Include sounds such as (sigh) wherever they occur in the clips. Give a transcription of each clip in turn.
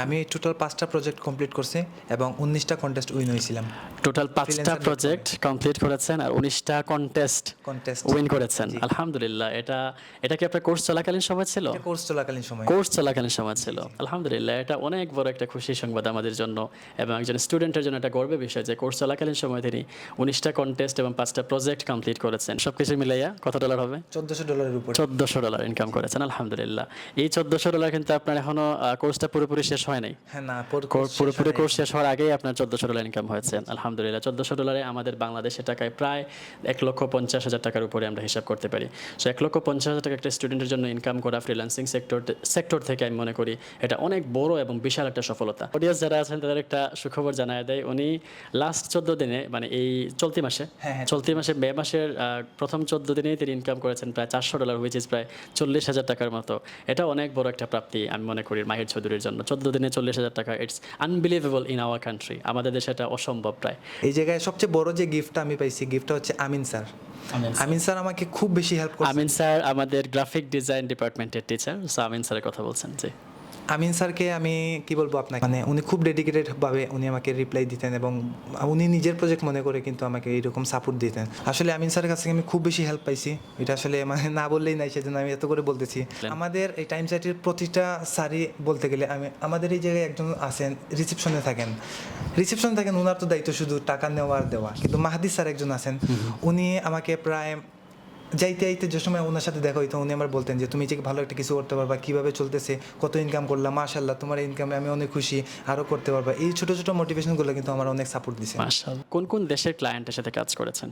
আমি টোটাল পাঁচটা project complete করছি এবং উনিশটা কন্টেস্ট উইন হয়েছিলাম। টোটাল পাঁচটা প্রজেক্ট কমপ্লিট করেছেন আর উনিশটা কন্টেস্ট কন্টেস্ট উইন করেছেন। আলহামদুলিল্লাহ এটা এটা কি আপনার কোর্স চলাকালীন সময় ছিল? কোর্স চলাকালীন সময়। কোর্স চলাকালীন সময় ছিল। আলহামদুলিল্লাহ এটা অনেক বড় একটা খুশি সংবাদ আমাদের জন্য এবং একজন স্টুডেন্টের জন্য একটা গর্বের বিষয় যে কোর্স চলাকালীন সময় তিনি উনিশটা কন্টেস্ট এবং পাঁচটা প্রজেক্ট কমপ্লিট করেছেন। সব কিছু মিলাইয়া কত ডলার হবে? চোদ্দশো ডলারের উপর। চোদ্দশো ডলার ইনকাম করেছেন আলহামদুলিল্লাহ। এই চোদ্দশো ডলার কিন্তু আপনার এখনও কোর্সটা পুরোপুরি শেষ হয় নাই। হ্যাঁ না পুরোপুরি কোর্স শেষ হওয়ার আগেই আপনার চোদ্দোশো ডলার ইনকাম হয়েছে। আলহামদুলিল্লাহ চোদ্দোশো ডলারে আমাদের বাংলাদেশের টাকায় প্রায় এক লক্ষ পঞ্চাশ হাজার টাকার উপরে আমরা হিসাব করতে পারি। সো এক লক্ষ পঞ্চাশ হাজার টাকা একটা স্টুডেন্টের জন্য ইনকাম করা ফ্রিল্যান্সিং সেক্টর সেক্টর থেকে আমি মনে করি এটা অনেক বড় এবং বিশাল একটা সফলতা। অডিয়েন্স যারা আছেন তাদের একটা সুখবর জানায় দেয় উনি লাস্ট চোদ্দ দিনে মানে এই চলতি মাসে হ্যাঁ, হ্যাঁ। চলতি মাসে মে মাসের প্রথম চোদ্দ দিনেই তিনি ইনকাম করেছেন প্রায় চারশো ডলার হুইচ ইজ প্রায় চল্লিশ হাজার টাকার মতো। এটা অনেক বড় একটা প্রাপ্তি আমি মনে করি মাহির চৌধুরীর জন্য। চোদ্দ দিনে চল্লিশ হাজার টাকা। It's unbelievable in our country আমাদের দেশে এটা অসম্ভব প্রায়। এই জায়গায় সবচেয়ে বড় যে গিফটটা আমি পাইছি গিফটটা হচ্ছে আমিন স্যার। আমিন স্যার। আমাকে খুব বেশি হেল্প করছে। আমিন স্যার আমাদের গ্রাফিক ডিজাইন ডিপার্টমেন্টের টিচার সো আমিন স্যারের কথা বলছেন জি। আমিন স্যারকে আমি কি বলব আপনাকে? মানে উনি খুব ডেডিকেটেড ভাবে উনি আমাকে রিপ্লাই দিতেন এবং উনি নিজের প্রজেক্ট মনে করে কিন্তু আমাকে এইরকম সাপোর্ট দিতেন। আসলে আমিন স্যারের কাছ থেকে আমি খুব বেশি হেল্প পাইছি। এটা আসলে মানে না বললেই নাই সেজন্য আমি এত করে বলতেছি। আমাদের এই টাইম সাইটের প্রতিটা স্যারই বলতে গেলে আমি আমাদের এই জায়গায় একজন আছেন রিসেপশনে থাকেন। রিসেপশনে থাকেন ওনার তো দায়িত্ব শুধু টাকা নেওয়া আর দেওয়া। কিন্তু মাহাদি স্যার একজন আছেন। উনি আমাকে প্রায় যাইতে যাইতে যে সময় ওনার সাথে দেখা হইতো উনি আমার বলতেন যে তুমি যে ভালো একটা কিছু করতে পারবা কীভাবে চলতেছে কত ইনকাম করলাম মাশাল্লাহ তোমার ইনকামে আমি অনেক খুশি আরও করতে পারবা। এই ছোট ছোট মোটিভেশনগুলো কিন্তু আমার অনেক সাপোর্ট দিছে। কোন কোন দেশের ক্লায়েন্টের সাথে কাজ করেছেন?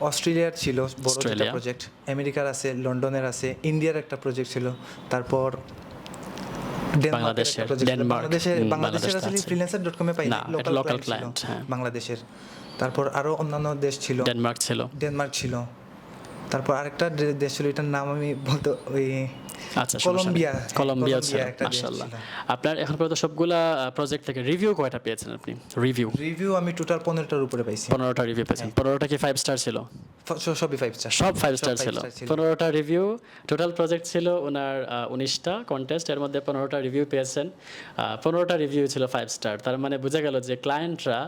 অস্ট্রেলিয়ার ছিল বড় একটা প্রজেক্ট আমেরিকার আছে লন্ডনের আছে ইন্ডিয়ার একটা প্রজেক্ট ছিল। তারপর বাংলাদেশের, আসলে ফ্রিল্যান্সার ডট কমে পাই তারপর আরও অন্যান্য দেশ ছিল। ডেনমার্ক ছিল। ডেনমার্ক ছিল। তারপর আরেকটা দেশ ছিল এটার নাম আমি বলতে ওই আচ্ছা কলম্বিয়া, কলম্বিয়া হ্যাঁ, ছিল দেশ মাশাআল্লাহ। আপনার এখন পর্যন্ত সবগুলা প্রজেক্ট থেকে রিভিউ কয়টা পেয়েছেন আপনি? রিভিউ রিভিউ আমি টোটাল পনেরোটার উপরে পাইছি। পনেরোটা রিভিউ পেয়েছেন। পনেরোটা কি ফাইভ স্টার ছিল? সবই ফাইভ স্টার সব ফাইভ স্টার ছিল। star ছিল। পনেরোটা রিভিউ টোটাল প্রজেক্ট ছিল ওনার উনিশটা কন্টেস্ট এর মধ্যে পনেরোটা রিভিউ পেয়েছেন। পনেরোটা রিভিউ ছিল ফাইভ স্টার তার মানে বোঝা গেল যে ক্লায়েন্টরা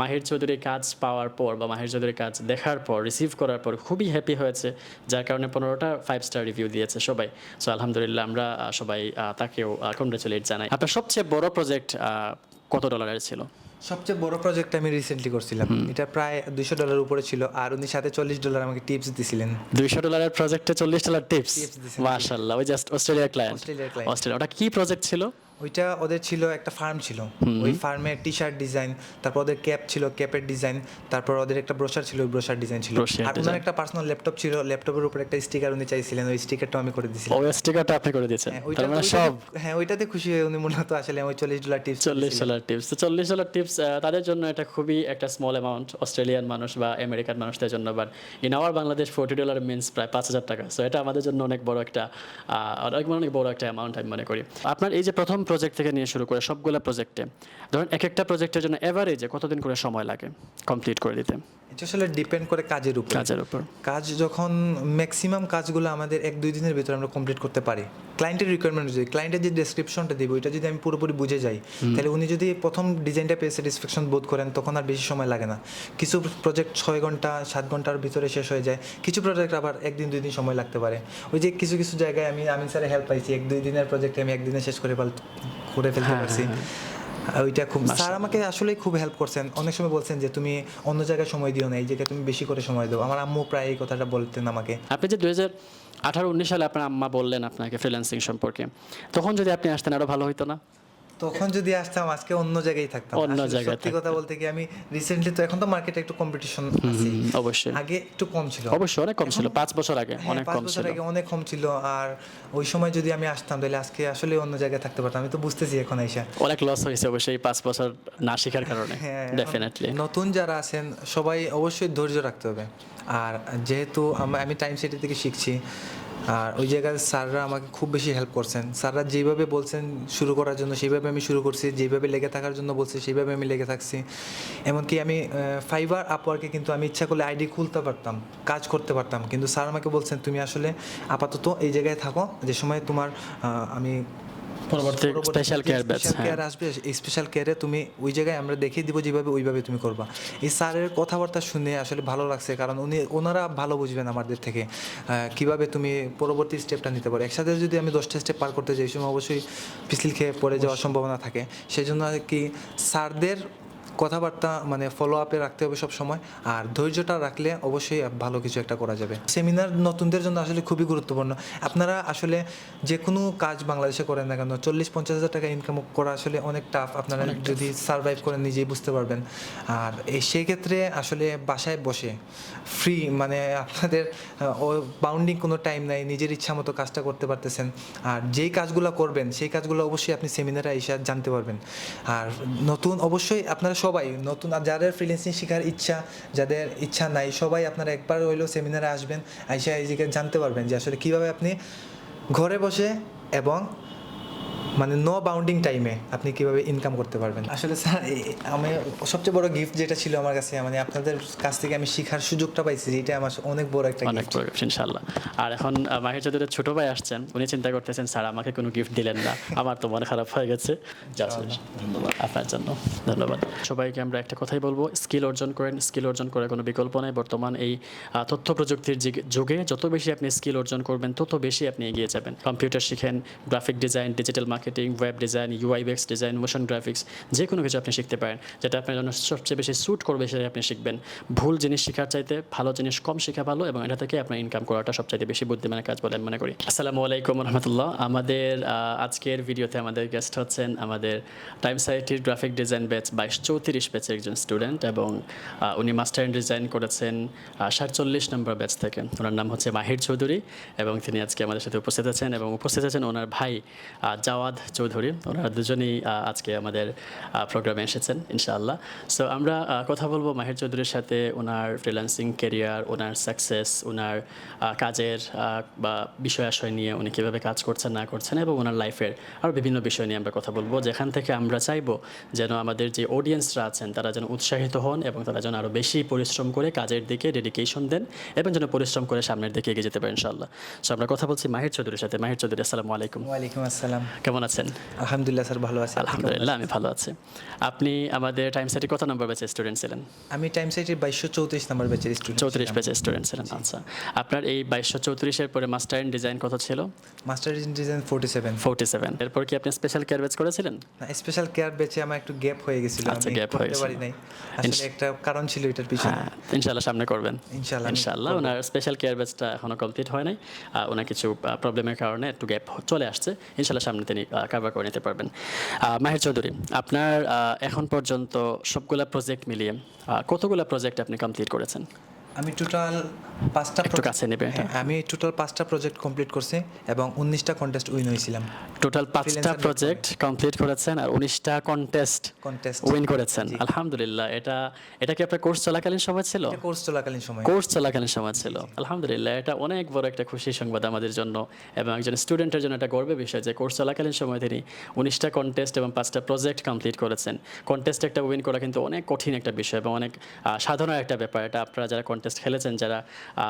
মাহির চৌধুরীর কাজ পাওয়ার পর বা মাহির চৌধুরীর কাজ দেখার পর রিসিভ করার পর খুবই হ্যাপি হয়েছে যার কারণে পনেরোটা ফাইভ স্টার রিভিউ দিয়েছে সবাই। সো আলহামদুলিল্লাহ আমরা সবাই তাকেও কংগ্রেচুলেট জানাই। আপনার সবচেয়ে বড় প্রজেক্ট কত ডলারের ছিল? সবচেয়ে বড় প্রজেক্ট আমি রিসেন্টলি করছিলাম। এটা প্রায় দুইশো ডলার উপরে ছিল আর উনি সাথে চল্লিশ ডলার আমাকে টিপস দিছিলেন। দুইশো ডলারের প্রজেক্টে চল্লিশ ডলার টিপস। মাশাল্লাহ ওই জাস্ট অস্ট্রেলিয়ার ক্লায়েন্ট অস্ট্রেলিয়ার client। অস্ট্রেলিয়া ওটা কি প্রজেক্ট ছিল? ওইটা ওদের ছিল একটা ফার্ম ছিল। ওই ফার্মে টি শার্ট ডিজাইন তারপর ওদের ক্যাপ ছিল ক্যাপের ডিজাইন তারপর ওদের একটা ব্রোশার ছিল ওই ব্রোশার ডিজাইন ছিল। আর ওনার একটা পার্সোনাল ল্যাপটপ ছিল ল্যাপটপের উপর একটা স্টিকার উনি চাইছিলেন ওই স্টিকারটা আমি করে দিয়েছিলাম। ওই স্টিকারটা আপনি করে দিয়েছেন? হ্যাঁ, তার মানে সব হ্যাঁ ওইটাতে খুশি হয়ে উনি মূলত আসলে ওই চল্লিশ ডলার টিপস চল্লিশ ডলার টিপস তো চল্লিশ ডলার টিপস তাদের জন্য এটা খুবই একটা স্মল অ্যামাউন্ট অস্ট্রেলিয়ান মানুষ বা আমেরিকান মানুষদের জন্য। But in our Bangladesh forty dollar means প্রায় পাঁচ হাজার টাকা। সো এটা আমাদের জন্য অনেক বড় একটা অনেক বড় একটা অ্যামাউন্ট আমি মনে করি। আপনার এই যে প্রথম প্রজেক্ট থেকে নিয়ে শুরু করে সবগুলো প্রজেক্টে ধরুন এক একটা প্রজেক্টের জন্য অ্যাভারেজে কতদিন করে সময় লাগে কমপ্লিট করে দিতে? আসলে ডিপেন্ড করে কাজের উপর। কাজের উপর। কাজ যখন ম্যাক্সিমাম কাজগুলো আমাদের এক দুই দিনের ভিতরে আমরা কমপ্লিট করতে পারি। ক্লায়েন্টের রিকোয়ারমেন্ট যদি ক্লায়েন্টের যে ডেসক্রিপশনটা দিব ওইটা যদি আমি পুরোপুরি বুঝে যাই তাহলে উনি যদি প্রথম ডিজাইনটা পেয়ে স্যাটিসফ্যাকশন বোধ করেন তখন আর বেশি সময় লাগে না। কিছু প্রজেক্ট ছয় ঘণ্টা সাত ঘণ্টার ভিতরে শেষ হয়ে যায় কিছু প্রজেক্ট আবার একদিন দুই দিন সময় লাগতে পারে। ওই যে কিছু কিছু জায়গায় আমি আমিন স্যারের হেল্প পাইছি এক দুই দিনের প্রজেক্টে আমি একদিনে শেষ করে করে ফেলতে হ্যাঁ, পারছি। আর ওইটা খুব স্যার আমাকে আসলেই খুব হেল্প করছেন। অনেক সময় বলছেন যে তুমি অন্য জায়গায় সময় দিও না এই জায়গায় তুমি বেশি করে সময় দাও। আমার আম্মু প্রায় এই কথাটা বলতেন আমাকে। আপনি যে দুই হাজার আঠারো উনিশ সালে আপনার আম্মা বললেন আপনাকে ফ্রিল্যান্সিং সম্পর্কে তখন যদি আপনি আসতেন আরও ভালো হতো না? তখন যদি আসতাম আজকে অন্য জায়গায় থাকতাম। অন্য জায়গায় সত্যি কথা বলতে কি আমি রিসেন্টলি তো এখন তো মার্কেটে একটু কম্পিটিশন আছে। অবশ্যই। আগে একটু কম ছিল। অবশ্যই অনেক কম ছিল পাঁচ বছর আগে হ্যাঁ, অনেক কম ছিল। আগে অনেক কম ছিল। আর ওই সময় যদি আমি আসতাম তাহলে আজকে আসলে অন্য জায়গায় থাকতে পারতাম। আমি তো বুঝতেছি এখন আইসা অনেক লস হয়েছে অবশ্যই এই পাঁচ বছর না শেখার কারণে হ্যাঁ ডেফিনেটলি নতুন যারা আছেন সবাই অবশ্যই ধৈর্য রাখতে হবে। আর যেহেতু আমি টাইম সেটি থেকে শিখছি আর ওই জায়গায় স্যাররা আমাকে খুব বেশি হেল্প করছেন। স্যাররা যেভাবে বলছেন শুরু করার জন্য সেইভাবে আমি শুরু করছি, যেভাবে লেগে থাকার জন্য বলছি সেইভাবে আমি লেগে থাকছি। এমনকি আমি ফাইবার আপওয়ার্কে কিন্তু আমি ইচ্ছা করলে আইডি খুলতে পারতাম, কাজ করতে পারতাম। কিন্তু স্যার আমাকে বলছেন, তুমি আসলে আপাতত এই জায়গায় থাকো, যে সময় তোমার আমি পরবর্তী স্পেশাল কেয়ার ব্যাচ কেয়ার আসবে এই স্পেশাল কেয়ারে তুমি ওই জায়গায় আমরা দেখিয়ে দিব যেভাবে ওইভাবে তুমি করবা। এই স্যারের কথাবার্তা শুনে আসলে ভালো লাগছে কারণ উনি ওনারা ভালো বুঝবেন আমাদের থেকে কীভাবে তুমি পরবর্তী স্টেপটা নিতে পারো। একসাথে যদি আমি দশটা স্টেপ পার করতে যাই সময় অবশ্যই পিছল খেয়ে পড়ে যাওয়ার সম্ভাবনা থাকে। সেই জন্য আর কি স্যারদের কথাবার্তা মানে ফলো আপে রাখতে হবে সব সময় আর ধৈর্যটা রাখলে অবশ্যই ভালো কিছু একটা করা যাবে। সেমিনার নতুনদের জন্য আসলে খুবই গুরুত্বপূর্ণ। আপনারা আসলে যে কোনো কাজ বাংলাদেশে করেন না কেন চল্লিশ পঞ্চাশ হাজার টাকা ইনকাম করা আসলে অনেক টাফ আপনারা যদি সার্ভাইভ করেন নিজেই বুঝতে পারবেন। আর এই সেই ক্ষেত্রে আসলে বাসায় বসে ফ্রি মানে আপনাদের বাউন্ডিং কোনো টাইম নাই নিজের ইচ্ছা মতো কাজটা করতে পারতেছেন। আর যেই কাজগুলো করবেন সেই কাজগুলো অবশ্যই আপনি সেমিনারে এসে জানতে পারবেন। আর নতুন অবশ্যই আপনারা সবাই নতুন যাদের ফ্রিল্যান্সিং শেখার ইচ্ছা, যাদের ইচ্ছা নাই, সবাই আপনারা একবার হইলেও সেমিনারে আসবেন, আইসা এই জানতে পারবেন যে আসলে কীভাবে আপনি ঘরে বসে এবং মানে নো বাউন্ডিং টাইমে আপনি কীভাবে ইনকাম করতে পারবেন? আসলে স্যার আমি সবচেয়ে বড় গিফট যেটা ছিল আমার কাছে মানে আপনাদের কাছ থেকে আমি শেখার সুযোগটা পাইছি এটা আমার অনেক বড় একটা অনেক গিফট ইনশাআল্লাহ। আর এখন মাহির চৌধুরীর ছোট ভাই আসছেন উনি চিন্তা করতেছেন স্যার আমাকে কোনো গিফট দিলেন না। আমার তো মন খারাপ হয়ে গেছে। ধন্যবাদ আপনার জন্য। ধন্যবাদ। সবাইকে আমরা একটা কথাই বলব স্কিল অর্জন করেন স্কিল অর্জন করে কোনো বিকল্প নেই। বর্তমান এই তথ্য প্রযুক্তির যুগে- যুগে যত বেশি আপনি স্কিল অর্জন করবেন তত বেশি আপনি এগিয়ে যাবেন। কম্পিউটার শিখেন graphic design digital marketing web design UI UX design motion graphics যে কোনো কিছু আপনি শিখতে পারেন, যেটা আপনার জন্য সবচেয়ে বেশি স্যুট করবে সেটাই আপনি শিখবেন। ভুল জিনিস শেখার চাইতে ভালো জিনিস কম শেখা ভালো এবং এটা থেকে আপনার ইনকাম করাটা সবচাইতে বেশি বুদ্ধিমানের কাজ বলে আমি মনে করি। আসসালামু আলাইকুম রহমতুল্লাহ। আমাদের আজকের ভিডিওতে আমাদের গেস্ট হচ্ছেন আমাদের টাইম সাইটির গ্রাফিক ডিজাইন ব্যাচ বাইশ চৌত্রিশ ব্যাচের একজন স্টুডেন্ট এবং উনি মাস্টার ইন ডিজাইন করেছেন সাতচল্লিশ নম্বর ব্যাচ থেকে। ওনার নাম হচ্ছে মাহির চৌধুরী এবং তিনি আজকে আমাদের সাথে উপস্থিত আছেন এবং উপস্থিত আছেন ওনার ভাই জাওয়াদ চৌধুরী। ওনারা দুজনেই আজকে আমাদের প্রোগ্রামে এসেছেন ইনশাআল্লাহ। সো আমরা কথা বলব মাহির চৌধুরীর সাথে। ওনার ফ্রিল্যান্সিং কেরিয়ার ওনার সাকসেস ওনার কাজের বা বিষয় আশয় নিয়ে উনি কীভাবে কাজ করছেন না করছেন এবং ওনার লাইফের আরও বিভিন্ন বিষয় নিয়ে আমরা কথা বলব। যেখান থেকে আমরা চাইব যেন আমাদের যে অডিয়েন্সরা আছেন তারা যেন উৎসাহিত হন এবং তারা যেন আরও বেশি পরিশ্রম করে কাজের দিকে ডেডিকেশন দেন এবং যেন পরিশ্রম করে সামনের দিকে এগিয়ে যেতে পারেন ইনশাআল্লাহ। সো আমরা কথা বলছি মাহির চৌধুরীর সাথে। মাহির চৌধুরী আসসালামু আলাইকুম। ওয়ালাইকুম আসসালাম। কেমন আছেন? আলহামদুলিল্লাহ স্যার ভালো আছি। আলহামদুলিল্লাহ আমি ভালো আছি। আপনি আমাদের টাইম সেটি কত নম্বর ব্যাচের স্টুডেন্ট ছিলেন? আমি টাইম সাইটের বাইশশো চৌত্রিশ নাম্বার ব্যাচের স্টুডেন্ট চৌত্রিশ ব্যাচের স্টুডেন্ট ছিলেন আচ্ছা। আপনার এই বাইশশো চৌত্রিশের পরে মাস্টার ইন ডিজাইন কত ছিল? Master in design forty seven forty seven এরপর কি আপনি স্পেশাল কেয়ার ব্যাচ করেছিলেন? স্পেশাল কেয়ার বেচে আমার একটু গ্যাপ হয়ে গেছিল আচ্ছা, gap করতে পারি নাই। আসলে একটা কারণ ছিল এটার পিছনে। হ্যাঁ ইনশাল্লাহ সামনে করবেন। ইনশাআল্লাহ আমি ওনার স্পেশাল কেয়ার ব্যাচটা এখনও কমপ্লিট হয় নাই। ওনার কিছু প্রবলেমের কারণে একটু গ্যাপ চলে আসছে। ইনশাল্লাহ সামনে তিনি কাভার করে নিতে পারবেন। মাহের চৌধুরী, আপনার এখন পর্যন্ত সবগুলা প্রজেক্ট মিলিয়ে কতগুলা প্রজেক্ট আপনি কমপ্লিট করেছেন? আমি টোটাল পাঁচটা একটু কাছে নেবে হ্যাঁ, আমি টোটাল পাঁচটা প্রজেক্ট কমপ্লিট করছি এবং উনিশটা কন্টেস্ট উইন হয়েছিলাম। টোটাল পাঁচটা প্রজেক্ট কমপ্লিট করেছেন আর উনিশটা কন্টেস্ট কন্টেস্ট উইন করেছেন। আলহামদুলিল্লাহ এটা এটা কি আপনার কোর্স চলাকালীন সময় ছিল? কোর্স চলাকালীন সময়। কোর্স চলাকালীন সময় ছিল। আলহামদুলিল্লাহ এটা অনেক বড় একটা খুশি সংবাদ আমাদের জন্য এবং একজন স্টুডেন্টের জন্য একটা গর্বের বিষয় যে কোর্স চলাকালীন সময় তিনি উনিশটা কন্টেস্ট এবং পাঁচটা প্রজেক্ট কমপ্লিট করেছেন। কন্টেস্ট একটা উইন করা কিন্তু অনেক কঠিন একটা বিষয় এবং অনেক সাধারণ একটা ব্যাপার। এটা আপনারা যারা কন্টেস্ট খেলেছেন যারা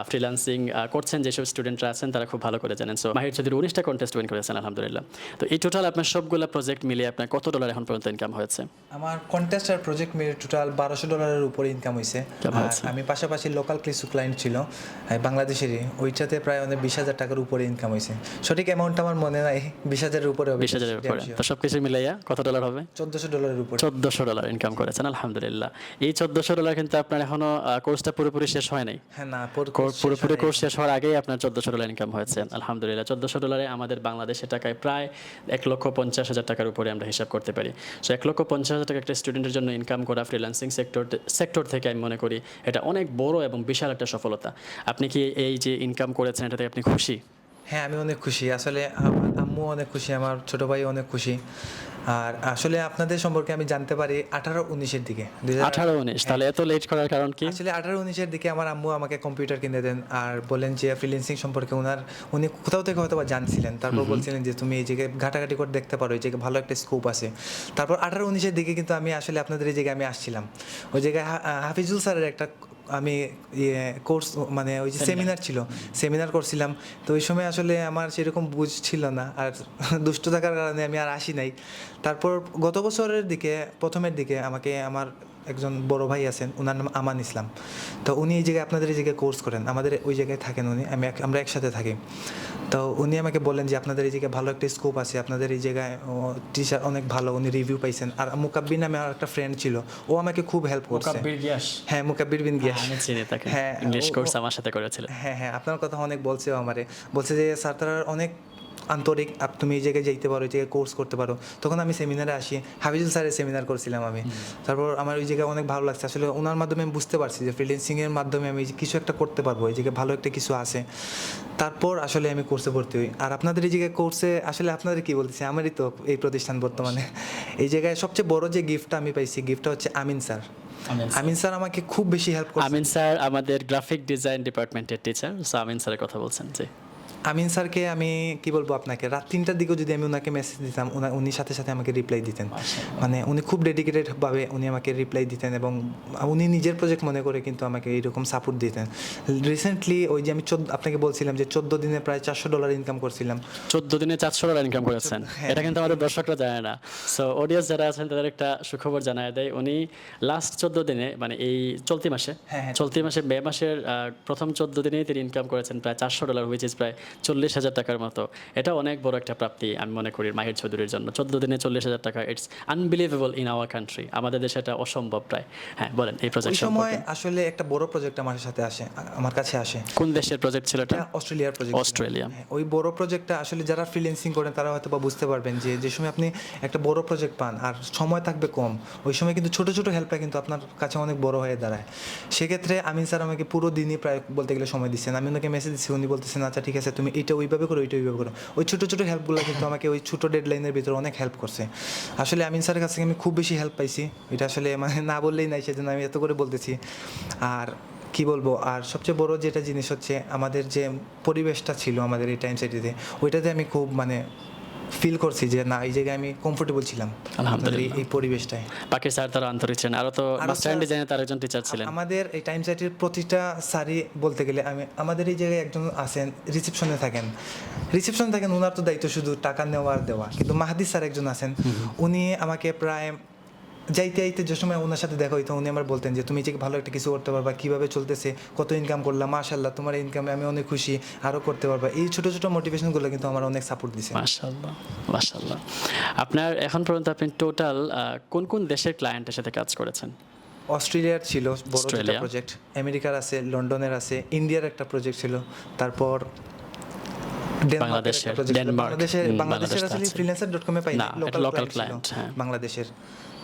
ফ্রিল্যান্সিং করছেন যেসব স্টুডেন্টরা আছেন তারা খুব ভালো করে জানেন। সো মাহির চৌধুরী উনিশটা কন্টেস্ট উইন করেছেন আলহামদুলিল্লাহ। তো এই টোটাল আপনার সবগুলো প্রজেক্ট মিলিয়ে আপনার কত ডলার এখন পর্যন্ত ইনকাম হয়েছে? আমার কন্টেস্ট আর প্রজেক্ট মিলে টোটাল বারোশো ডলারের উপরে ইনকাম হয়েছে? আমি পাশাপাশি লোকাল কিছু ক্লায়েন্ট ছিল বাংলাদেশেরই। ওইটাতে প্রায় অনেক বিশ হাজার টাকার উপরে ইনকাম হয়েছে। সঠিক অ্যামাউন্ট আমার মনে নাই বিশ হাজারের উপরে বিশ হাজারের উপরে। তো সব কিছু মিলাইয়া কত ডলার হবে? চোদ্দশো ডলারের উপরে। চোদ্দশো ডলার ইনকাম করেছেন আলহামদুলিল্লাহ। এই চোদ্দশো ডলার কিন্তু আপনার এখনও কোর্সটা পুরোপুরি শেষ হয় নাই। হ্যাঁ পুরোপুরি কোর্স শেষ হওয়ার আগেই আপনার চোদ্দশো ডলার ইনকাম হয়েছে। আলহামদুলিল্লাহ চোদ্দশো ডলারে আমাদের বাংলাদেশের টাকায় প্রায় এক লক্ষ পঞ্চাশ হাজার টাকার উপরে আমরা হিসাব করতে পারি। সো এক লক্ষ পঞ্চাশ হাজার টাকা একটা স্টুডেন্টের জন্য ইনকাম করা ফ্রিল্যান্সিং সেক্টর সেক্টর থেকে আমি মনে করি এটা অনেক বড় এবং বিশাল একটা সফলতা। আপনি কি এই যে ইনকাম করেছেন এটাতে আপনি খুশি? হ্যাঁ আমি অনেক খুশি। আসলে আমার আম্মু অনেক খুশি আমার ছোট ভাই অনেক খুশি। আর আসলে আপনাদের সম্পর্কে আমি জানতে পারি আঠারো উনিশের দিকে। আঠারো উনিশ তাহলে এত লেট করার কারণ কি? আসলে আঠারো উনিশের দিকে আমার আম্মু আমাকে কম্পিউটার কিনে দেন আর বলেন যে ফ্রিলেন্সিং সম্পর্কে ওনার উনি কোথাও থেকে হয়তো বা জানছিলেন। তারপর বলছিলেন যে তুমি এই জায়গায় ঘাটাঘাটি করে দেখতে পারো এই জায়গায় ভালো একটা স্কোপ আছে। তারপর আঠারো উনিশের দিকে কিন্তু আমি আসলে আপনাদের এই জায়গায় আমি আসছিলাম। ওই জায়গায় হাফিজুল স্যারের একটা আমি ইয়ে কোর্স মানে ওই যে সেমিনার ছিল সেমিনার করছিলাম। তো ওই সময় আসলে আমার সেরকম বুঝ ছিল না আর (laughs) দুষ্ট থাকার কারণে আমি আর আসি নাই। তারপর গত বছরের দিকে প্রথমের দিকে আমাকে আমার একজন বড় ভাই আছেন ওনার নাম আমান ইসলাম। তো উনি এই জায়গায় আপনাদের এই জায়গায় কোর্স করেন আমাদের ওই জায়গায় থাকেন উনি আমি আমরা একসাথে থাকি। তো উনি আমাকে বললেন যে আপনাদের এই জায়গায় ভালো একটা স্কোপ আছে আপনাদের এই জায়গায় টিচার অনেক ভালো উনি রিভিউ পাইছেন। আর মুকাব্বির নামে আমার একটা ফ্রেন্ড ছিল ও আমাকে খুব হেল্প করছে। হ্যাঁ মুকাব্বির বিন গিয়াস। আমি চিনি তাকে। হ্যাঁ, ইংলিশ কোর্স আমার সাথে করেছিলেন হ্যাঁ হ্যাঁ আপনার কথা অনেক বলছে আমারে। বলছে যে স্যার তারা অনেক আন্তরিক আপ তুমি এই জায়গায় যেতে পারো এই জায়গায় কোর্স করতে পারো। তখন আমি সেমিনারে আসি। হাফিজুল স্যারের সেমিনার করছিলাম আমি। তারপর আমার ওই জায়গায় অনেক ভালো লাগছে। আসলে ওনার মাধ্যমে আমি বুঝতে পারছি যে ফ্রিল্যান্সিংয়ের মাধ্যমে আমি কিছু একটা করতে পারব এই জায়গায় ভালো একটা কিছু আছে। তারপর আসলে আমি কোর্সে ভর্তি হই। আর আপনাদের এই জায়গায় কোর্সে আসলে আপনাদের কি বলতেছি? আমারই তো এই প্রতিষ্ঠান বর্তমানে। (laughs) এই জায়গায় সবচেয়ে বড় যে গিফটটা আমি পাইছি গিফটটা হচ্ছে আমিন স্যার। আমিন স্যার। আমাকে খুব বেশি হেল্প করছে। আমিন স্যার আমাদের গ্রাফিক ডিজাইন ডিপার্টমেন্টের টিচার সো আমিন স্যারের কথা বলছেন জি। আমিন স্যারকে আমি কি বলব আপনাকে রাত তিনটার দিকেও যদি আমি ওনাকে মেসেজ দিতাম উনি সাথে সাথে আমাকে রিপ্লাই দিতেন। মানে উনি খুব ডেডিকেটেডভাবে উনি আমাকে রিপ্লাই দিতেন এবং উনি নিজের প্রজেক্ট মনে করে কিন্তু আমাকে এইরকম সাপোর্ট দিতেন। রিসেন্টলি ওই যে আমি চোদ্দ আপনাকে বলছিলাম যে চোদ্দ দিনে প্রায় চারশো ডলার ইনকাম করছিলাম। চোদ্দ দিনে চারশো ডলার ইনকাম করেছেন। হ্যাঁ। এটা কিন্তু আমাদের দর্শকরা জানে না। সো অডিয়েন্স যারা আছেন তাদের একটা সুখবর জানায় দেয়। উনি লাস্ট চোদ্দ দিনে মানে এই চলতি মাসে হ্যাঁ, হ্যাঁ, চলতি মাসে মে মাসের প্রথম চোদ্দ দিনেই তিনি ইনকাম করেছেন প্রায় চারশো ডলার হুইচ ইজ প্রায় চল্লিশ হাজার টাকার মতো। এটা অনেক বড় একটা প্রাপ্তি আমি মনে করি মাহির চৌধুরীর জন্য। চোদ্দ দিনে চল্লিশ হাজার টাকা it's unbelievable in our country আমাদের দেশে এটা অসম্ভব প্রায়। হ্যাঁ বলেন এই প্রজেক্ট সময় আসলে একটা বড় প্রজেক্ট আমার সাথে আসে আমার কাছে আসে। কোন দেশের প্রজেক্ট ছিল এটা? অস্ট্রেলিয়ার প্রজেক্ট অস্ট্রেলিয়া। ওই বড় প্রজেক্টটা আসলে যারা ফ্রিল্যান্সিং করেন তারা হয়তো বা বুঝতে পারবেন যে যে সময় আপনি একটা বড় প্রজেক্ট পান আর সময় থাকবে কম ওই সময় কিন্তু ছোট ছোট হেল্পটা কিন্তু আপনার কাছে অনেক বড় হয়ে দাঁড়ায়। সেক্ষেত্রে আমিন স্যার আমাকে পুরো দিনই প্রায় বলতে গেলে সময় দিচ্ছেন। আমি ওনাকে মেসেজ দিচ্ছি উনি বলতেছেন আচ্ছা ঠিক আছে তুমি এটা ওইভাবে করো, ওইটা ওইভাবে করো। ওই ছোটো ছোটো হেল্পগুলো কিন্তু আমাকে ওই ছোটো ডেডলাইনের ভিতরে অনেক হেল্প করছে। আসলে আমিন স্যারের কাছ থেকে আমি খুব বেশি হেল্প পাইছি। এটা আসলে মানে না বললেই নাই, সেজন্য আমি এত করে বলতেছি। আর কি বলব? আর সবচেয়ে বড় যেটা জিনিস হচ্ছে, আমাদের যে পরিবেশটা ছিল আমাদের এই টাইম সিটিতে ওইটাতে আমি খুব মানে ফিল করছি যে না এই জায়গায় আমি কমফোর্টেবল ছিলাম। আলহামদুলিল্লাহ। এই- পরিবেশটায়। বাকি স্যার তারা আন্তরিক ছিলেন আরও তো মাস্টার স্যার- ডিজাইনে তার একজন টিচার ছিলেন। আমাদের এই টাইম সাইটের প্রতিটা সারি বলতে গেলে আমি আমাদের এই জায়গায় একজন আছেন রিসেপশনে থাকেন। রিসেপশনে থাকেন ওনার তো দায়িত্ব শুধু টাকা নেওয়া আর দেওয়া। কিন্তু মাহাদি স্যার একজন আছেন। উনি আমাকে প্রায় যাইতে যাইতে যে সময় ওনার সাথে দেখা হইতো উনি আমার বলতেন যে তুমি যে ভালো একটা কিছু করতে পারবা কীভাবে চলতেছে কত ইনকাম করলাম মাশাল্লাহ তোমার ইনকামে আমি অনেক খুশি আরও করতে পারবা। এই ছোট ছোট মোটিভেশনগুলো কিন্তু আমার অনেক সাপোর্ট দিছে। মাশাল্লাহ মাশাল্লাহ আপনার এখন পর্যন্ত আপনি টোটাল কোন কোন দেশের ক্লায়েন্টের সাথে কাজ করেছেন? অস্ট্রেলিয়ার ছিল বড় অস্ট্রেলিয়া। প্রজেক্ট আমেরিকার আছে লন্ডনের আছে ইন্ডিয়ার একটা প্রজেক্ট ছিল। তারপর বাংলাদেশের, ডেনমার্ক, বাংলাদেশের বাংলাদেশের বাংলাদেশ তো আসলে ফ্রিল্যান্সার ডট কমে পাই না, লোকাল হ্যাঁ। বাংলাদেশের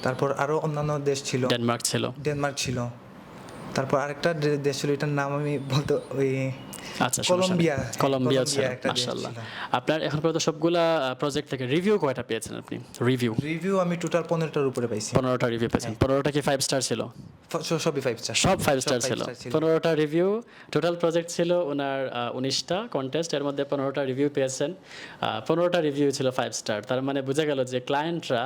তারপর আরও অন্যান্য দেশ ছিল। ডেনমার্ক ছিল। ডেনমার্ক ছিল। তারপর আরেকটা দেশ ছিল এটার নাম আমি বলতে ওই আচ্ছা কলম্বিয়া, কলম্বিয়া হ্যাঁ, ছিল। আপনার এখন পর্যন্ত সবগুলা প্রজেক্ট থেকে রিভিউ কয়টা পেয়েছেন আপনি? রিভিউ রিভিউ আমি টোটাল উপরে পাইছি। রিভিউ পেয়েছেন। পনেরোটা কি ফাইভ স্টার ছিল? সবই ফাইভ স্টার সব ফাইভ স্টার ছিল। পনেরোটা রিভিউ টোটাল প্রজেক্ট ছিল ওনার উনিশটা কন্টেস্ট এর মধ্যে পনেরোটা রিভিউ পেয়েছেন। পনেরোটা রিভিউ ছিল ফাইভ স্টার তার মানে বোঝা গেল যে ক্লায়েন্টরা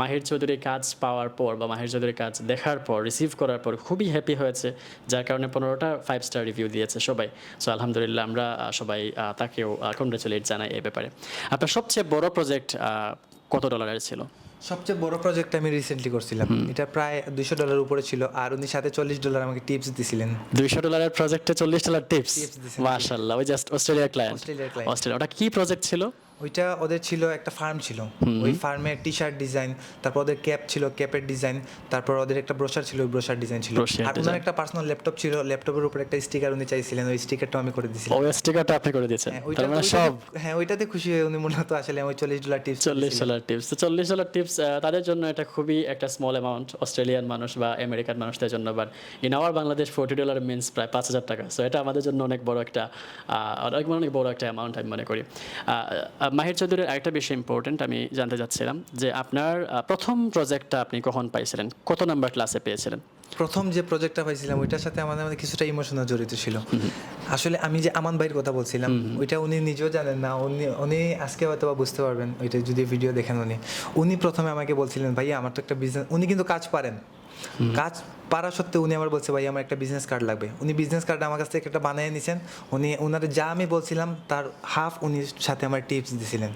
মাহির চৌধুরীর কাজ পাওয়ার পর বা মাহির চৌধুরীর কাজ দেখার পর রিসিভ করার পর খুবই হ্যাপি হয়েছে যার কারণে পনেরোটা ফাইভ স্টার রিভিউ দিয়েছে সবাই। সো আলহামদুলিল্লাহ আমরা সবাই তাকেও কংগ্রেচুলেট জানাই এ ব্যাপারে। আপনার সবচেয়ে বড় প্রজেক্ট কত ডলারের ছিল? সবচেয়ে বড় প্রজেক্ট আমি রিসেন্টলি করছিলাম। এটা প্রায় দুইশো ডলার উপরে ছিল আর উনি সাথে চল্লিশ ডলার আমাকে টিপস দিছিলেন। দুইশো ডলারের প্রজেক্টে চল্লিশ ডলার টিপস। মাশাল্লাহ ওই জাস্ট অস্ট্রেলিয়ার ক্লায়েন্ট অস্ট্রেলিয়ার client। অস্ট্রেলিয়া ওটা কি প্রজেক্ট ছিল? ওইটা ওদের ছিল একটা ফার্ম ছিল। ওই ফার্মের টি শার্ট ডিজাইন তারপর ওদের ক্যাপ ছিল ক্যাপের ডিজাইন তারপর ওদের একটা ব্রোশার ছিল ওই ব্রোশার ডিজাইন ছিল। আর ওনার একটা পার্সোনাল ল্যাপটপ ছিল ল্যাপটপের উপর একটা স্টিকার উনি চাইছিলেন ওই স্টিকারটাও আমি করে দিয়েছিলাম ওই স্টিকারটা আপনি করে দিয়েছেন? হ্যাঁ, তার মানে সব হ্যাঁ ওইটাতে খুশি হয়ে উনি মূলত আসলে ওই চল্লিশ ডলার টিপস চল্লিশ ডলার টিপস তো চল্লিশ ডলার টিপস তাদের জন্য এটা খুবই একটা স্মল অ্যামাউন্ট অস্ট্রেলিয়ান মানুষ বা আমেরিকান মানুষদের জন্য। But in our Bangladesh forty dollar means প্রায় পাঁচ হাজার টাকা। সো এটা আমাদের জন্য অনেক বড় একটা আহ, অনেক বড় একটা অ্যামাউন্ট আমি মনে করি। মাহির চৌধুরীর আরেকটা বিষয় ইম্পর্টেন্ট আমি জানতে চাচ্ছিলাম যে আপনার প্রথম প্রজেক্টটা আপনি কখন পাইছিলেন? কত নাম্বার ক্লাসে পেয়েছিলেন? প্রথম যে প্রজেক্টটা পাইছিলাম ওইটার সাথে আমাদের কিছুটা ইমোশনাল জড়িত ছিল। আসলে আমি যে আমান ভাইয়ের কথা বলছিলাম ওইটা উনি নিজেও জানেন না। উনি উনি আজকে হয়তো বা বুঝতে পারবেন ওইটা যদি ভিডিও দেখেন উনি। উনি প্রথমে আমাকে বলছিলেন ভাই আমার তো একটা বিজনেস উনি কিন্তু কাজ পারেন। কাজ পারা সত্ত্বেও উনি আমার বলছে ভাই আমার একটা বিজনেস কার্ড লাগবে। উনি বিজনেস কার্ড আমার কাছ থেকে একটা বানিয়ে নিছেন। উনি ওনার যা আমি বলছিলাম তার হাফ উনি সাথে আমার টিপস দিছিলেন।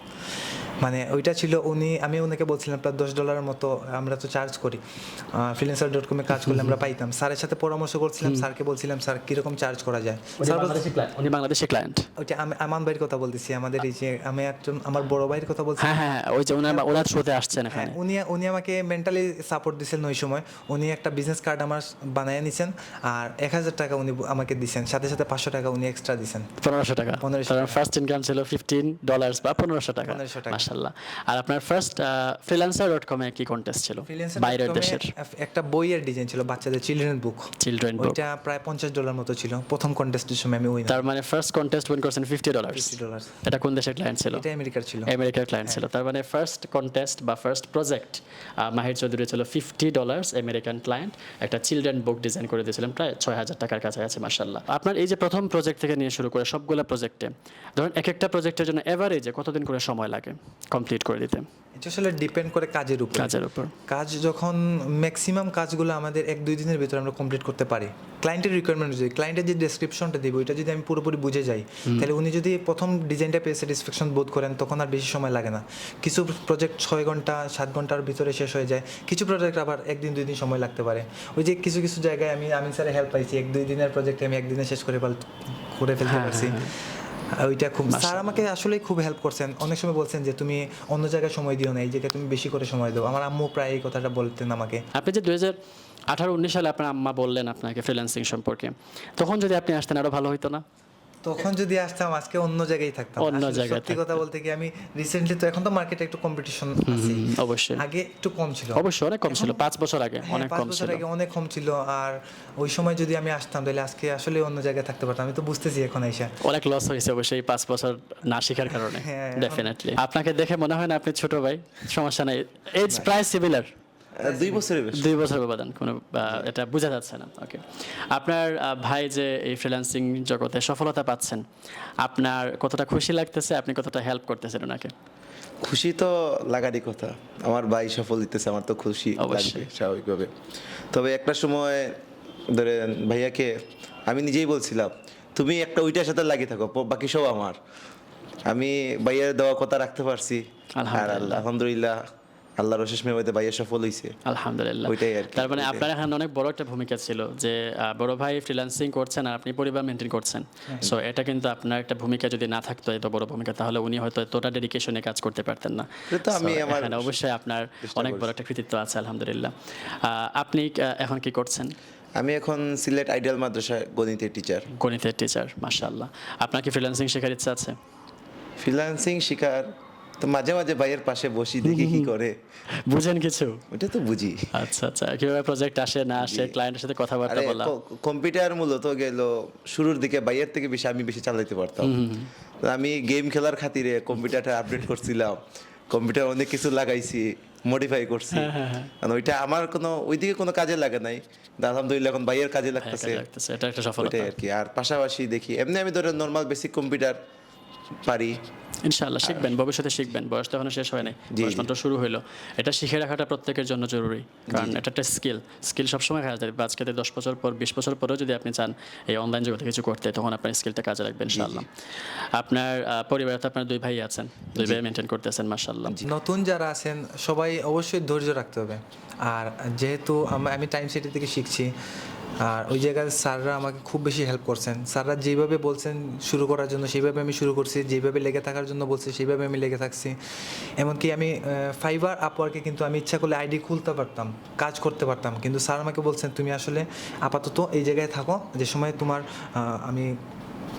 মানে ওইটা ছিল উনি আমি ওনাকে বলছিলাম প্রায় দশ ডলারের মতো আমরা তো চার্জ করি। ফ্রিল্যান্সার ডট কমে কাজ করলে আমরা পাইতাম। স্যারের সাথে পরামর্শ করছিলাম স্যারকে বলছিলাম স্যার কীরকম চার্জ করা যায়? উনি বাংলাদেশি ক্লায়েন্ট ওইটা আমি আমান ভাইয়ের কথা বলতেছি আমাদের এই যে আমি একজন আমার বড় ভাইয়ের কথা বলছি। হ্যাঁ হ্যাঁ হ্যাঁ, ওই যে ওনার ওনার থ্রুতে আসছেন হ্যাঁ এখানে উনি উনি আমাকে মেন্টালি সাপোর্ট দিয়েছেন ওই সময়। উনি একটা বিজনেস কার্ড আমার বানিয়ে নিছেন আর এক হাজার টাকা উনি আমাকে দিছেন। সাথে সাথে পাঁচশো টাকা উনি এক্সট্রা দিছেন। পনেরোশো টাকা। 1500 তার ফার্স্ট ইনকাম ছিল ফিফটিন ডলার্স বা পনেরোশো টাকা। 1500 টাকা। মাসাল্লাহ আর আপনার ফার্স্ট ফ্রিল্যান্সার ডট কমে কি কন্টেস্ট ছিল? বাইরের দেশের। একটা বইয়ের ডিজাইন ছিল বাচ্চাদের চিলড্রেন বুক চিলড্রেন বুক ওইটা প্রায় পঞ্চাশ ডলার মতো ছিল। প্রথম কন্টেস্টের সময় আমি উইনার তার মানে ফার্স্ট কন্টেস্ট উইন করছেন ফিফটি ডলার এটা কোন দেশের ক্লায়েন্ট ছিল? এটা আমেরিকার ছিল। আমেরিকার ক্লায়েন্ট ছিল। তার মানে ফার্স্ট কন্টেস্ট বা ফার্স্ট প্রজেক্ট মাহির চৌধুরী ছিল ফিফটি ডলার্স আমেরিকান ক্লায়েন্ট একটা চিলড্রেন বুক ডিজাইন করে দিয়েছিলাম প্রায় ছয় হাজার টাকার কাছে আছে মার্শাল্লাহ আপনার এই যে প্রথম প্রজেক্ট থেকে নিয়ে শুরু করে সবগুলো প্রজেক্টে ধরুন এক একটা প্রজেক্টের জন্য এভারেজে কতদিন করে সময় লাগে কমপ্লিট করে দিতে? এটা আসলে ডিপেন্ড করে কাজের উপর। কাজের উপর। কাজ যখন ম্যাক্সিমাম কাজগুলো আমাদের এক দুই দিনের ভিতরে আমরা কমপ্লিট করতে পারি। ক্লায়েন্টের রিকোয়ারমেন্ট যদি ক্লায়েন্টের যে ডেসক্রিপশনটা দিব ওইটা যদি আমি পুরোপুরি বুঝে যাই তাহলে উনি যদি প্রথম ডিজাইনটা পেয়ে স্যাটিসফ্যাকশন বোধ করেন তখন আর বেশি সময় লাগে না। কিছু প্রজেক্ট ছয় ঘণ্টা সাত ঘণ্টার ভিতরে শেষ হয়ে যায় কিছু প্রজেক্ট আবার একদিন দুই দিন সময় লাগতে পারে। ওই যে কিছু কিছু জায়গায় আমি আমিন স্যারের হেল্প পাইছি। এক দুই দিনের প্রজেক্ট আমি একদিনে শেষ করে করে ফেলতে পারছি। ওইটা খুব স্যার আমাকে আসলে খুব হেল্প করছেন। অনেক সময় বলছেন যে তুমি অন্য জায়গায় সময় দিও না এই জায়গায় তুমি বেশি করে সময় দাও। আমার আম্মু প্রায় এই কথাটা বলতেন আমাকে। আপনি যে দুই হাজার আঠারো উনিশ সালে আপনার আম্মা বললেন আপনাকে ফ্রিল্যান্সিং সম্পর্কে। তখন যদি আপনি আসতেন আরও ভালো হতো না? তখন যদি আসতাম আজকে অন্য জায়গায় থাকতাম। অন্য জায়গায় সত্যি কথা বলতে কি আমি রিসেন্টলি তো এখন তো মার্কেটে একটু কম্পিটিশন আছে। অবশ্যই। আগে একটু কম ছিল। অবশ্যই অনেক কম ছিল পাঁচ বছর আগে হ্যাঁ, অনেক কম ছিল। আগে অনেক কম ছিল আর ওই সময় যদি আমি আসতাম তাহলে আজকে আসলে অন্য জায়গায় থাকতে পারতাম। আমি তো বুঝতেছি এখন আইসা অনেক লস হয়েছে অবশ্যই পাঁচ বছর না শেখার কারণে হ্যাঁ, ডেফিনেটলি আপনাকে দেখে মনে হয় না আপনি ছোট ভাই সমস্যা নাই। এজ প্রায় সিমিলার দুই বছরের বেশি। দুই বছর ব্যবধান কোনো এটা বোঝা যাচ্ছে না। ওকে আপনার ভাই যে এই ফ্রিল্যান্সিং জগতে সফলতা পাচ্ছেন আপনার কতটা খুশি লাগতেছে? আপনি কতটা হেল্প করতেছেন ওনাকে? খুশি তো লাগারই কথা। আমার ভাই সফল দিতেছে আমার তো খুশি। লাগবে স্বাভাবিকভাবে। তবে একটা সময় ধরেন ভাইয়াকে আমি নিজেই বলছিলাম তুমি একটা ওইটার সাথে লাগিয়ে থাকো বাকি সব আমার। আমি ভাইয়ার দেওয়া কথা রাখতে পারছি। আর আলহামদুলিল্লাহ। আল্লাহর অশেষ সফল হয়েছে আলহামদুলিল্লাহ। ওইটাই আর তার মানে আপনার এখানে অনেক বড় একটা ভূমিকা ছিল যে বড় ভাই ফ্রিল্যান্সিং করছেন আর আপনি পরিবার মেনটেন করছেন। সো এটা কিন্তু আপনার একটা ভূমিকা যদি না থাকতো এত বড় ভূমিকা তাহলে উনি হয়তো এতটা ডেডিকেশনে কাজ করতে পারতেন না। আমি এখানে অবশ্যই আপনার অনেক বড় একটা কৃতিত্ব আছে আলহামদুলিল্লাহ। আপনি এখন কি করছেন? আমি এখন সিলেট আইডিয়াল মাদ্রাসা গণিতের টিচার গণিতের টিচার মাশাআল্লাহ। আপনার কি ফ্রিল্যান্সিং শেখার ইচ্ছা আছে? ফ্রিল্যান্সিং শিকার তো মাঝে মাঝে ভাইয়ের পাশে বসি দেখি কি করে। বুঝেন কিছু? ওটা তো বুঝি। আচ্ছা আচ্ছা কীভাবে প্রজেক্ট আসে না আসে ক্লায়েন্টের সাথে কথাবার্তা বলা। কম্পিউটার মূলত গেল শুরুর দিকে বাইরের থেকে বেশি আমি বেশি চালাতে পারতাম। আমি গেম খেলার খাতিরে কম্পিউটারটা আপডেট করছিলাম। কম্পিউটার অনেক কিছু লাগাইছি মডিফাই করছি। হ্যাঁ, কারণ ওইটা আমার কোনো ওইদিকে কোনো কাজে লাগে নাই। আলহামদুলিল্লাহ এখন বাইরের কাজে লাগতেছে। এটা একটা সফলতা। আর কি। আর পাশাপাশি দেখি এমনি আমি ধরেন নর্মাল বেসিক কম্পিউটার পারি। ইনশাআল্লাহ শিখবেন ভবিষ্যতে শিখবেন। বয়সটা এখনও শেষ হয় নাই। বয়স মাত্র শুরু হলো এটা শিখে রাখাটা প্রত্যেকের জন্য জরুরি কারণ এটা একটা স্কিল স্কিল সবসময় কাজে লাগবে। আজকে দশ বছর পর বিশ বছর পরেও যদি আপনি চান এই অনলাইন জগতে কিছু করতে তখন আপনার স্কিলটা কাজে লাগবে ইনশাআল্লাহ। আপনার আহ, পরিবারে তো আপনার দুই ভাই আছেন দুই ভাই মেনটেন করতেছেন মাশাআল্লাহ। নতুন যারা আছেন সবাই অবশ্যই ধৈর্য রাখতে হবে। আর যেহেতু আমি টাইম সিটি থেকে শিখছি আর ওই জায়গায় স্যাররা আমাকে খুব বেশি হেল্প করছেন। স্যাররা যেভাবে বলছেন শুরু করার জন্য সেইভাবে আমি শুরু করছি, যেভাবে লেগে থাকার জন্য বলছি সেইভাবে আমি লেগে থাকছি। এমনকি আমি ফাইবার আপওয়ার্কে কিন্তু আমি ইচ্ছা করলে আইডি খুলতে পারতাম, কাজ করতে পারতাম। কিন্তু স্যার আমাকে বলছেন, তুমি আসলে আপাতত এই জায়গায় থাকো, যে সময় তোমার আমি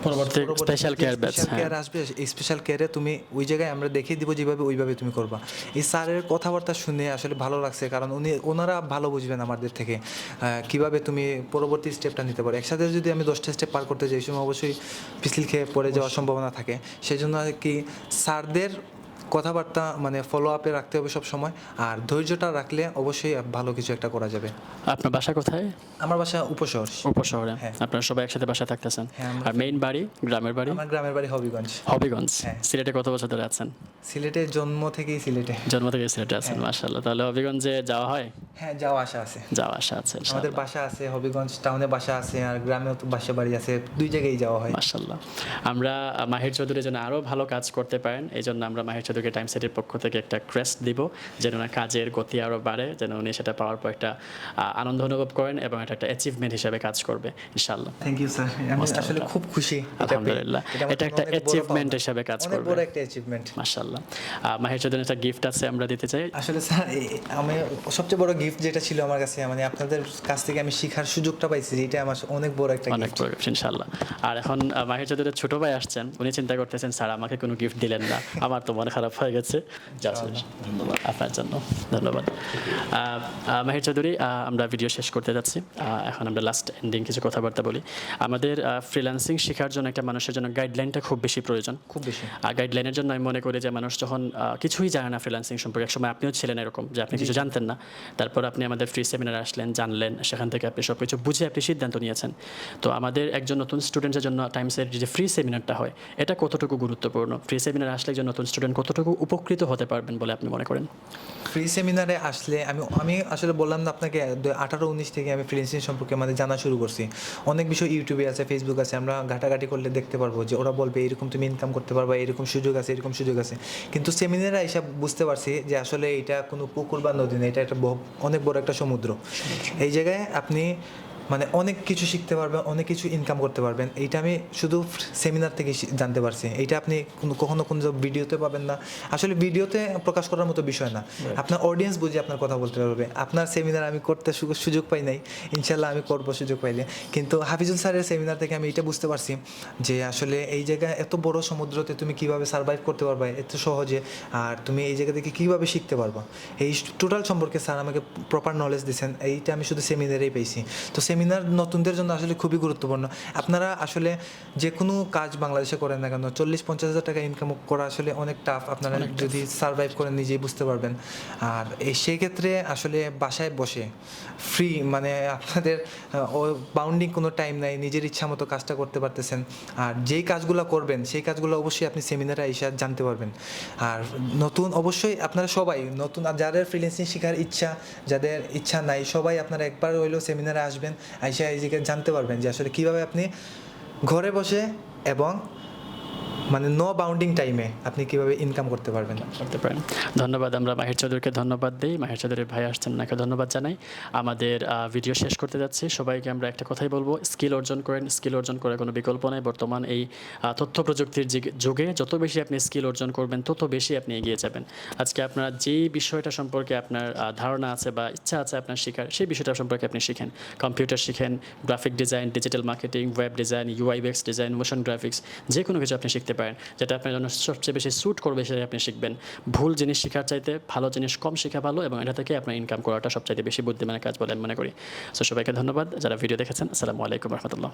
পরবর্তী special care batch special care আসবে এই স্পেশাল কেয়ারে তুমি ওই জায়গায় আমরা দেখিয়ে দিব যেভাবে ওইভাবে তুমি করবা। এই স্যারের কথাবার্তা শুনে আসলে ভালো লাগছে কারণ উনি ওনারা ভালো বুঝবেন আমাদের থেকে কীভাবে তুমি পরবর্তী স্টেপটা নিতে পারো। একসাথে যদি আমি দশটা স্টেপ পার করতে যাই সময় অবশ্যই পিছল খেয়ে পড়ে যাওয়ার সম্ভাবনা থাকে। সেই জন্য আর কি স্যারদের কথাবার্তা মানে ফলো আপে রাখতে হবে সব সময়। আর ধৈর্যটা রাখলে অবশ্যই ভালো কিছু একটা করা যাবে। আপনার বাসা কোথায়? আমার বাসা উপশহর। উপশহরে। হ্যাঁ। আপনারা সবাই একসাথে বাসায় থাকতেছেন। হ্যাঁ, আর মেইন বাড়ি গ্রামের বাড়ি? আমার গ্রামের বাড়ি হবিগঞ্জ। হবিগঞ্জ। হ্যাঁ। সিলেটে কত বছর ধরে আছেন? সিলেটে জন্ম থেকেই সিলেটে। জন্ম থেকে সিলেটে আছেন মাশাল্লাহ তাহলে হবিগঞ্জে যাওয়া হয়? হ্যাঁ যাওয়া আসা আছে। যাওয়া আসা আছে আমাদের বাসা আছে হবিগঞ্জ টাউনে বাসা আছে আর গ্রামেও তো বাসা বাড়ি আছে দুই জায়গায় যাওয়া হয়। মাশাল্লাহ আমরা মাহির চৌধুরীর জন্য আরও ভালো কাজ করতে পারেন এই জন্য আমরা মাহির চৌধুরীকে টাইম সেটের পক্ষ থেকে একটা ক্রেস্ট দিব যেন ওনার কাজের গতি আরও বাড়ে যেন উনি সেটা পাওয়ার পর একটা আনন্দ অনুভব করেন এবং এটা একটা অ্যাচিভমেন্ট হিসেবে কাজ করবে ইনশাল্লাহ থ্যাংক ইউ স্যার আমি আসলে খুব খুশি আলহামদুলিল্লাহ। এটা একটা বড় হিসাবে কাজ করবে। বড় একটা অ্যাচিভমেন্ট মাশাল্লাহ আহ, মাহির চৌধুরীর একটা গিফট আছে আমরা দিতে চাই। আসলে স্যার আমি সবচেয়ে বড় গিফট যেটা ছিল আমার কাছে মানে আপনাদের কাছ থেকে আমি শেখার সুযোগটা পাইছি যেটা আমার অনেক বড় একটা অনেক বড় gift, ইনশাল্লাহ আর এখন মাহির চৌধুরীর ছোট ভাই আসছেন উনি চিন্তা করতেছেন স্যার আমাকে কোনো গিফট দিলেন না। আমার তো মনে খারাপ হয়ে গেছে ধন্যবাদ আপনার জন্য ধন্যবাদ মাহির চৌধুরী আমরা ভিডিও শেষ করতে যাচ্ছি এখন আমরা লাস্ট এন্ডিং কিছু কথাবার্তা বলি আমাদের ফ্রিল্যান্সিং শেখার জন্য একটা মানুষের জন্য গাইডলাইনটা খুব বেশি প্রয়োজন খুব বেশি আর গাইডলাইনের জন্য আমি মনে করি যে মানুষ যখন কিছুই জানে না ফ্রিল্যান্সিং সম্পর্কে একসময় আপনিও ছিলেন এরকম যে আপনি কিছু জানতেন না তারপর আপনি আমাদের ফ্রি সেমিনার আসলেন জানলেন সেখান থেকে আপনি সব কিছু বুঝে আপনি সিদ্ধান্ত নিয়েছেন তো আমাদের একজন নতুন স্টুডেন্টের জন্য টাইমসের যে ফ্রি সেমিনারটা হয় এটা কতটুকু গুরুত্বপূর্ণ ফ্রি সেমিনার আসলে একজন নতুন স্টুডেন্ট কতটুকু উপকৃত হতে পারবেন বলে আপনি মনে করেন? ফ্রি সেমিনারে আসলে আমি আমি আসলে বললাম না আপনাকে আঠারো উনিশ থেকে আমি ফ্রিল্যান্সিং সম্পর্কে মানে জানা শুরু করছি। অনেক বিষয় ইউটিউবে আছে ফেসবুক আছে, আমরা ঘাটাঘাটি করলে দেখতে পারব যে ওরা বলবে এরকম তুমি ইনকাম করতে পারবা, এরকম সুযোগ আছে, এরকম সুযোগ আছে। কিন্তু সেমিনারে এসব বুঝতে পারছি যে আসলে এটা কোনো পুকুর বা নদী না, এটা একটা অনেক বড় একটা সমুদ্র। এই জায়গায় আপনি মানে অনেক কিছু শিখতে পারবেন অনেক কিছু ইনকাম করতে পারবেন। এইটা আমি শুধু সেমিনার থেকে জানতে পারছি। এইটা আপনি কোনো কখনো কোনো ভিডিওতে পাবেন না। আসলে ভিডিওতে প্রকাশ করার মতো বিষয় না। আপনার অডিয়েন্স বুঝে আপনার কথা বলতে পারবে। আপনার সেমিনার আমি করতে সুযোগ পাই নাই। ইনশাল্লাহ আমি করব সুযোগ পাইলে। কিন্তু হাফিজুল স্যারের সেমিনার থেকে আমি এটা বুঝতে পারছি যে আসলে এই জায়গায় এত বড় সমুদ্রতে তুমি কীভাবে সার্ভাইভ করতে পারবে এত সহজে আর তুমি এই জায়গা থেকে কীভাবে শিখতে পারবা? এই টোটাল সম্পর্কে স্যার আমাকে প্রপার নলেজ দিয়েছেন। এইটা আমি শুধু সেমিনারেই পেয়েছি। তো সেমিনার নতুনদের জন্য আসলে খুবই গুরুত্বপূর্ণ। আপনারা আসলে যে কোনো কাজ বাংলাদেশে করেন না কেন চল্লিশ পঞ্চাশ হাজার টাকা ইনকাম করা আসলে অনেক টাফ আপনারা যদি সার্ভাইভ করেন নিজেই বুঝতে পারবেন। আর এই সেই ক্ষেত্রে আসলে বাসায় বসে ফ্রি মানে আপনাদের বাউন্ডিং কোনো টাইম নাই নিজের ইচ্ছা মতো কাজটা করতে পারতেছেন। আর যেই কাজগুলো করবেন সেই কাজগুলো অবশ্যই আপনি সেমিনারে এসে জানতে পারবেন। আর নতুন অবশ্যই আপনারা সবাই নতুন যাদের ফ্রিল্যান্সিং শেখার ইচ্ছা যাদের ইচ্ছা নাই সবাই আপনারা একবার হইলেও সেমিনারে আসবেন। আইসা এই জানতে পারবেন যে আসলে কীভাবে আপনি ঘরে বসে এবং মানে নো বাউন্ডিং টাইমে আপনি কীভাবে ইনকাম করতে পারবেন? করতে পারেন। ধন্যবাদ, আমরা মাহির চৌধুরীকে ধন্যবাদ দিই। মাহির চৌধুরীর ভাই আসছেন, ওনাকে ধন্যবাদ জানাই। আমাদের ভিডিও শেষ করতে যাচ্ছি। সবাইকে আমরা একটা কথাই বলব স্কিল অর্জন করেন স্কিল অর্জন করে কোনো বিকল্প নেই। বর্তমান এই তথ্য প্রযুক্তির যুগে- যুগে যত বেশি আপনি স্কিল অর্জন করবেন, তত বেশি আপনি এগিয়ে যাবেন। আজকে আপনার যেই বিষয়টা সম্পর্কে আপনার ধারণা আছে বা ইচ্ছা আছে আপনার শেখার, সেই বিষয়টা সম্পর্কে আপনি শিখেন। কম্পিউটার শিখেন graphic design digital marketing web design UI UX design motion graphics যে কোনো কিছু আপনি শিখতে পারেন, যেটা আপনার জন্য সবচেয়ে বেশি স্যুট করবে সেটাই আপনি শিখবেন। ভুল জিনিস শেখার চাইতে ভালো জিনিস কম শেখা ভালো এবং এটা থেকে আপনার ইনকাম করাটা সবচাইতে বেশি বুদ্ধিমানের কাজ বলে আমি মনে করি। সো সবাইকে ধন্যবাদ। যারা ভিডিও দেখেছেন, আসসালামু আলাইকুম রহমতুল্লাহ।